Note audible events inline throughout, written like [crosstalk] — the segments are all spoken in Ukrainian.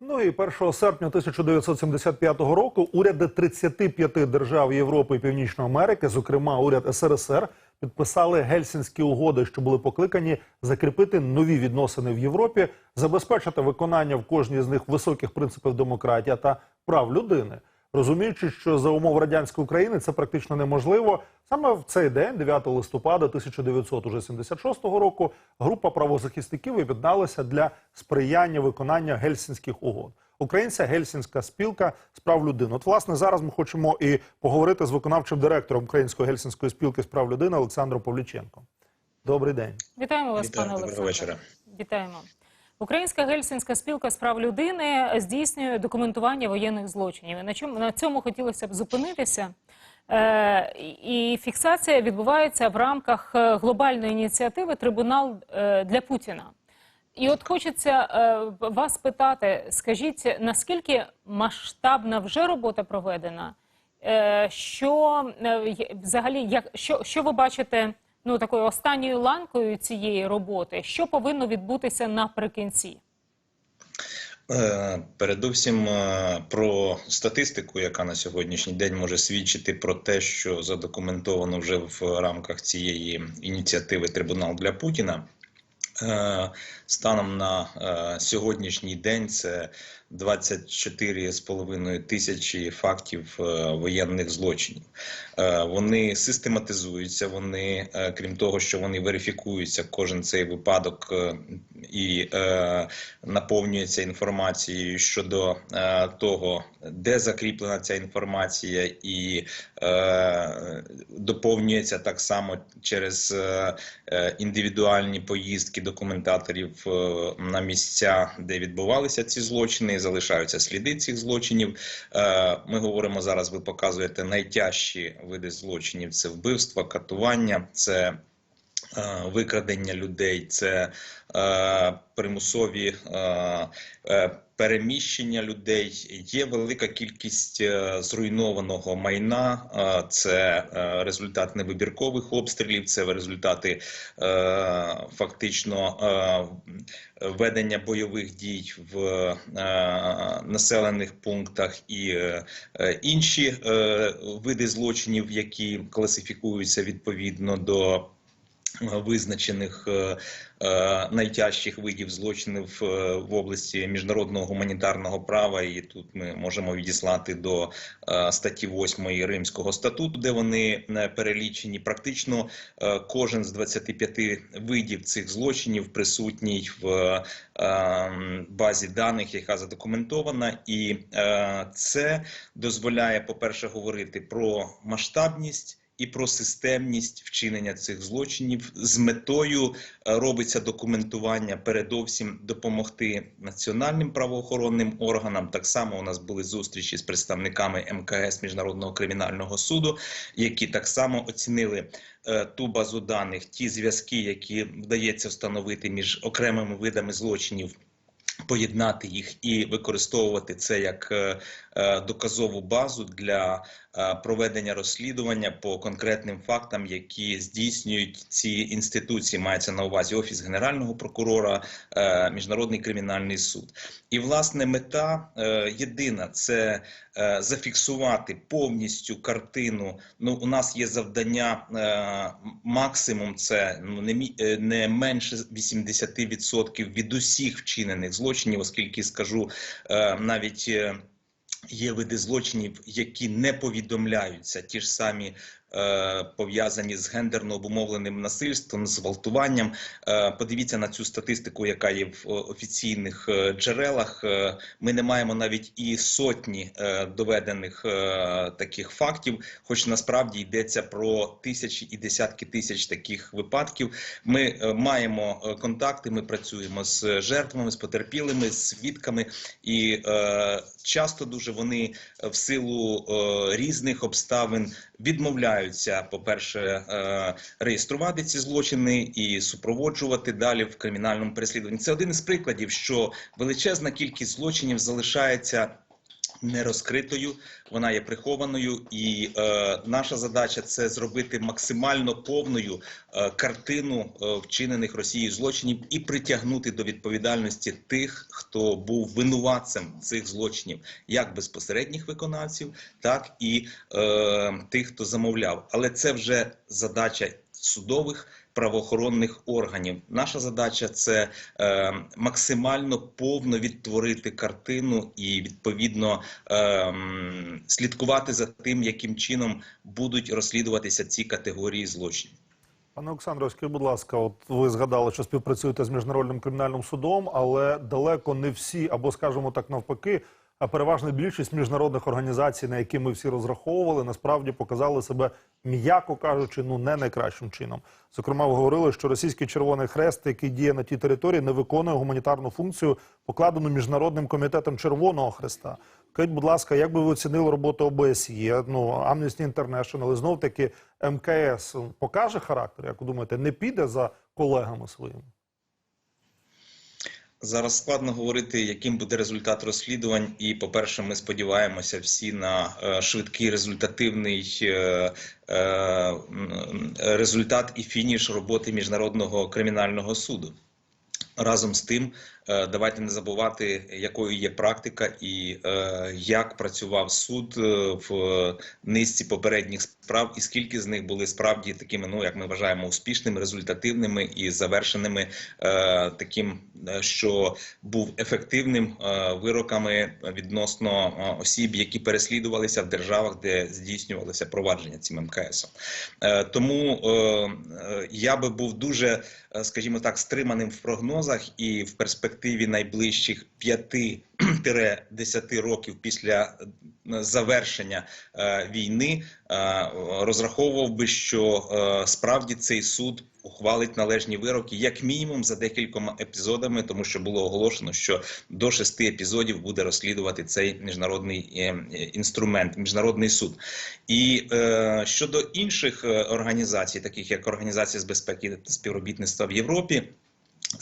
Ну і 1 серпня 1975 року уряди 35 держав Європи і Північної Америки, зокрема уряд СРСР, підписали гельсінські угоди, що були покликані закріпити нові відносини в Європі, забезпечити виконання в кожній з них високих принципів демократії та прав людини. Розуміючи, що за умов радянської України це практично неможливо, саме в цей день, 9 листопада 1976 року, група правозахисників об'єдналася для сприяння виконання гельсінських угод. Українська гельсінська спілка з прав людини. От, власне, зараз ми хочемо і поговорити з виконавчим директором Української гельсінської спілки з прав людини Олександром Павліченком. Добрий день. Вітаємо вас, Вітаю, пане доброго Олександре. вечора. Вітаємо. Українська гельсінська спілка з прав людини здійснює документування воєнних злочинів. На чому на цьому хотілося б зупинитися. Е, і фіксація відбувається в рамках е, глобальної ініціативи Трибунал е, для Путіна. І от хочеться е, вас питати: скажіть, наскільки масштабна вже робота проведена? Е, що е, взагалі, як що, що ви бачите ну такою останньою ланкою цієї роботи? Що повинно відбутися наприкінці? Е, Передусім е, про статистику, яка на сьогоднішній день може свідчити про те, що задокументовано вже в рамках цієї ініціативи Трибунал для Путіна. Е, Станом на сьогоднішній день це 24,5 тисячі фактів е, воєнних злочинів. Е, Вони систематизуються. Вони, е, крім того, що вони верифікуються, кожен цей випадок і наповнюється інформацією щодо того, де закріплена ця інформація, і доповнюється так само через індивідуальні поїздки документаторів на місця, де відбувалися ці злочини, залишаються сліди цих злочинів. Е, Ми говоримо зараз. Ви показуєте найтяжчі види злочинів: це вбивства, катування, це е, викрадення людей, це е, примусові переміщення людей. Є велика кількість е, зруйнованого майна. Е, це е, результат невибіркових обстрілів, це результати фактично ведення бойових дій в населених пунктах і інші види злочинів, які класифікуються відповідно до [laughs] визначених е, е, найтяжчих видів злочинів е, в області міжнародного гуманітарного права, і тут ми можемо відіслати до е, статті 8 Римського статуту, де вони е, перелічені. Практично кожен з 25 видів цих злочинів присутній в базі даних, яка задокументована, і це дозволяє, по-перше, говорити про масштабність і про системність вчинення цих злочинів з метою е, робиться документування, передовсім допомогти національним правоохоронним органам. Так само у нас були зустрічі з представниками МКС Міжнародного кримінального суду, які так само оцінили е, ту базу даних, ті зв'язки, які вдається встановити між окремими видами злочинів. Поєднати їх і використовувати це як е, доказову базу для проведення розслідування по конкретним фактам, які здійснюють ці інституції. Мається на увазі офіс генерального прокурора, е, міжнародний кримінальний суд. І власне мета е, єдина це е, зафіксувати повністю картину. Ну, у нас є завдання е, максимум, це ну не е, менше 80% від усіх вчинених злочинів, оскільки скажу е, навіть. Є види злочинів, які не повідомляються, ті ж самі пов'язані з гендерно обумовленим насильством, зґвалтуванням. Е, подивіться на цю статистику, яка є в е, офіційних е, джерелах. Е, ми не маємо навіть і сотні е, доведених е, таких фактів, хоч насправді йдеться про тисячі і десятки тисяч таких випадків. Ми е, маємо е, контакти, ми працюємо з жертвами, з потерпілими, з свідками, і е, часто дуже вони е, в силу е, різних обставин відмовляються, по-перше, е, реєструвати ці злочини і супроводжувати далі в кримінальному переслідуванні. Це один із прикладів, що величезна кількість злочинів залишається не розкритою, вона є прихованою, і е, наша задача це зробити максимально повною е, картину е, вчинених Росією злочинів і притягнути до відповідальності тих, хто був винуватцем цих злочинів, як безпосередніх виконавців, так і е, тих, хто замовляв. Але це вже задача судових правоохоронних органів. Наша задача це е, максимально повно відтворити картину і відповідно е, слідкувати за тим, яким чином будуть розслідуватися ці категорії злочинів. Пане Олександре, скажіть, будь ласка, от ви згадали, що співпрацюєте з міжнародним кримінальним судом, але далеко не всі, або скажімо так, навпаки, переважна більшість міжнародних організацій, на які ми всі розраховували, насправді показали себе, м'яко кажучи, ну не найкращим чином. Зокрема, ви говорили, що російський Червоний Хрест, який діє на тій території, не виконує гуманітарну функцію, покладену міжнародним комітетом Червоного Хреста. Скажіть, будь ласка, як би ви оцінили роботу ОБСЄ, ну Amnesty International, і знов таки МКС покаже характер? Як ви думаєте, не піде за колегами своїми? Зараз складно говорити, яким буде результат розслідувань. І, по-перше, ми сподіваємося всі на е, швидкий результативний е, е, результат і фініш роботи міжнародного кримінального суду. Разом з тим, е, давайте не забувати, якою є практика і е, як працював суд е, в низці попередніх справ, і скільки з них були справді такими, ну як ми вважаємо, успішними, результативними і завершеними таким, що був ефективним вироками відносно осіб, які переслідувалися в державах, де здійснювалося провадження цим МКСом. Е, тому я би був дуже, скажімо так, стриманим в прогнозах і в перспективі найближчих 5-10 років після е, завершення е, війни е, розраховував би, що справді цей суд ухвалить належні вироки, як мінімум за декількома епізодами, тому що було оголошено, що до шести епізодів буде розслідувати цей міжнародний інструмент, міжнародний суд. І е, щодо інших організацій, таких як Організація з безпеки та співробітництва в Європі.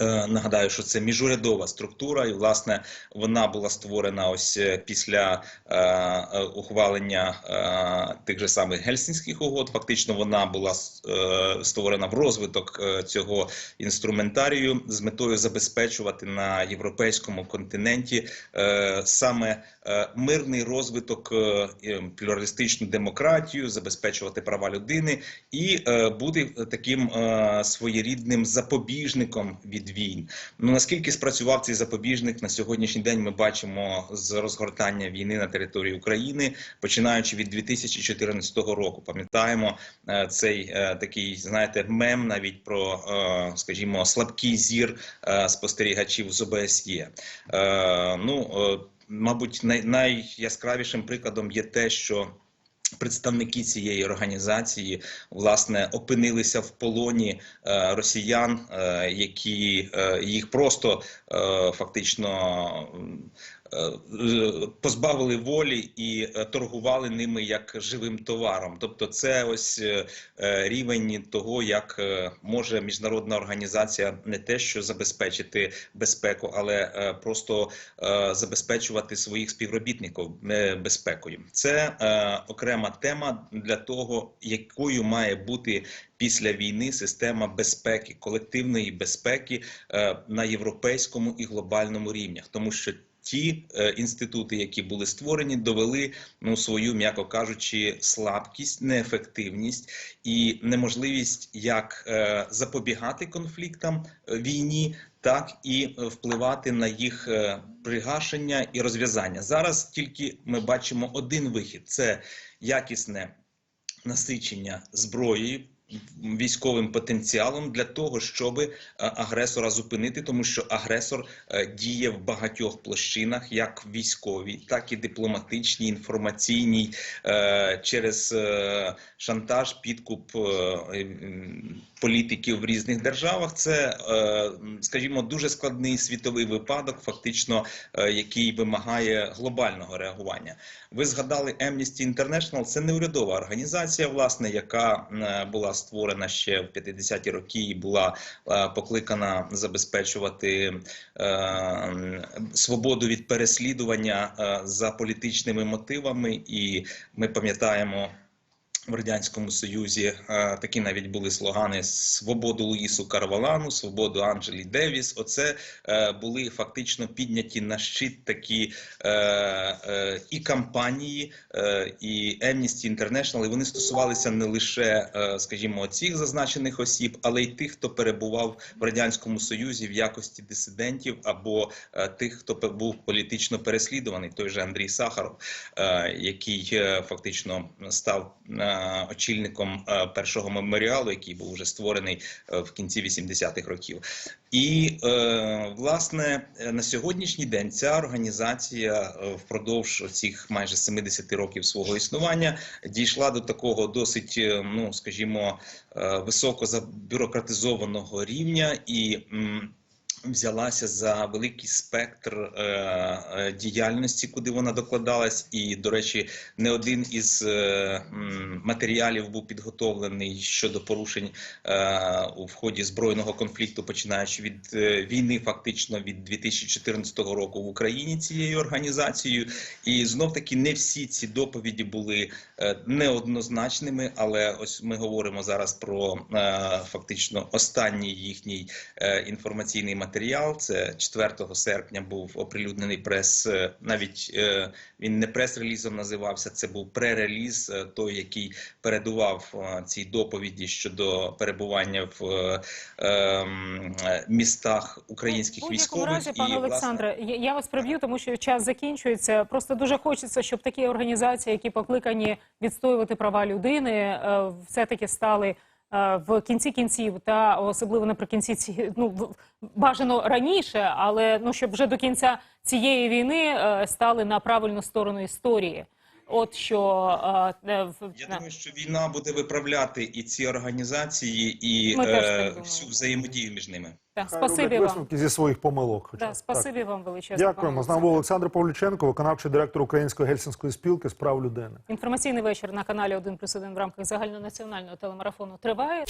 Е, Нагадаю, що це міжурядова структура, і власне вона була створена ось е, після е, е, ухвалення е, тих же самих гельсінських угод. Фактично, вона була е, створена в розвиток цього інструментарію з метою забезпечувати на європейському континенті е, саме е, мирний розвиток, е, плюралістичну демократію, забезпечувати права людини і е, бути таким е, своєрідним запобіжником від війн. Ну наскільки спрацював цей запобіжник на сьогоднішній день? Ми бачимо з розгортання війни на території України, починаючи від 2014 року. Пам'ятаємо е, цей е, такий, знаєте, мем навіть про, е, скажімо, слабкий зір спостерігачів з ОБСЄ. Ну мабуть, най, найяскравішим прикладом є те, що Представники цієї організації власне опинилися в полоні е, росіян, е, які е, їх просто фактично позбавили волі і е, торгували ними як живим товаром. Тобто, це ось е, е, рівень того, як е, може міжнародна організація не те, що забезпечити безпеку, але е, просто е, забезпечувати своїх співробітників е, безпекою. Це е, окрема тема для того, якою має бути після війни система безпеки, колективної безпеки е, на європейському і глобальному рівнях, тому що Ті е, інститути, які були створені, довели ну свою, м'яко кажучи, слабкість, неефективність і неможливість як е, запобігати конфліктам е, війні, так і впливати на їх пригашення і розв'язання. Зараз тільки ми бачимо один вихід: це якісне насичення зброєю. Військовим потенціалом для того, щоб е, агресора зупинити, тому що агресор е, діє в багатьох площинах, як військовій, так і дипломатичній, інформаційній, е, через шантаж, підкуп політиків в різних державах. Це, скажімо, дуже складний світовий випадок, фактично, який вимагає глобального реагування. Ви згадали Amnesty International, це неурядова організація, власне, яка була створена ще в 50-ті роки і була е, покликана забезпечувати е, свободу від переслідування е, за політичними мотивами. І ми пам'ятаємо. В радянському союзі е, такі навіть були слогани Свободу Луїсу Карвалану, свободу Анджелі Девіс. Оце е, були фактично підняті на щит такі е, і кампанії, і Amnesty International. І вони стосувалися не лише, скажімо, цих зазначених осіб, але й тих, хто перебував в радянському союзі в якості дисидентів або тих, хто був політично переслідуваний. Той же Андрій Сахаров, який фактично став е, очільником е, першого меморіалу, який був вже створений е, в кінці 80-х років. І е, власне е, на сьогоднішній день ця організація е, впродовж цих майже 70 років свого існування дійшла до такого досить, е, ну скажімо, е, високо забюрократизованого рівня і. Взялася за великий спектр е, е, діяльності, куди вона докладалась, і до речі, не один із е, матеріалів був підготовлений щодо порушень у вході збройного конфлікту, починаючи від війни, фактично від 2014 року в Україні цією організацією. І знов таки не всі ці доповіді були неоднозначними, але ось ми говоримо зараз про фактично останній їхній інформаційний матеріал. Це 4 серпня був оприлюднений прес. е, Навіть е, він не прес-релізом називався. Це був пререліз, е, той, який передував цій доповіді щодо перебування в ем, містах українських будь-якому військових. разі, пане Олександре, я, я вас приб'ю, тому що час закінчується. Просто дуже хочеться, щоб такі організації, які покликані відстоювати права людини, е, все-таки стали в кінці кінців, та особливо наприкінці ці ну бажано раніше, але ну щоб вже до кінця цієї війни е, стали на правильну сторону історії. От що е, в- Я думаю, що війна буде виправляти і ці організації, і так е, всю взаємодію між ними. так, спасибі вам. зі своїх помилок. Хоча Да, Так. спасибі вам величезне. Дякуємо. З нами був Олександр Павлюченко, виконавчий директор Української гельсінської спілки з прав людини. Інформаційний вечір на каналі 1 плюс 1 в рамках загальнонаціонального телемарафону триває.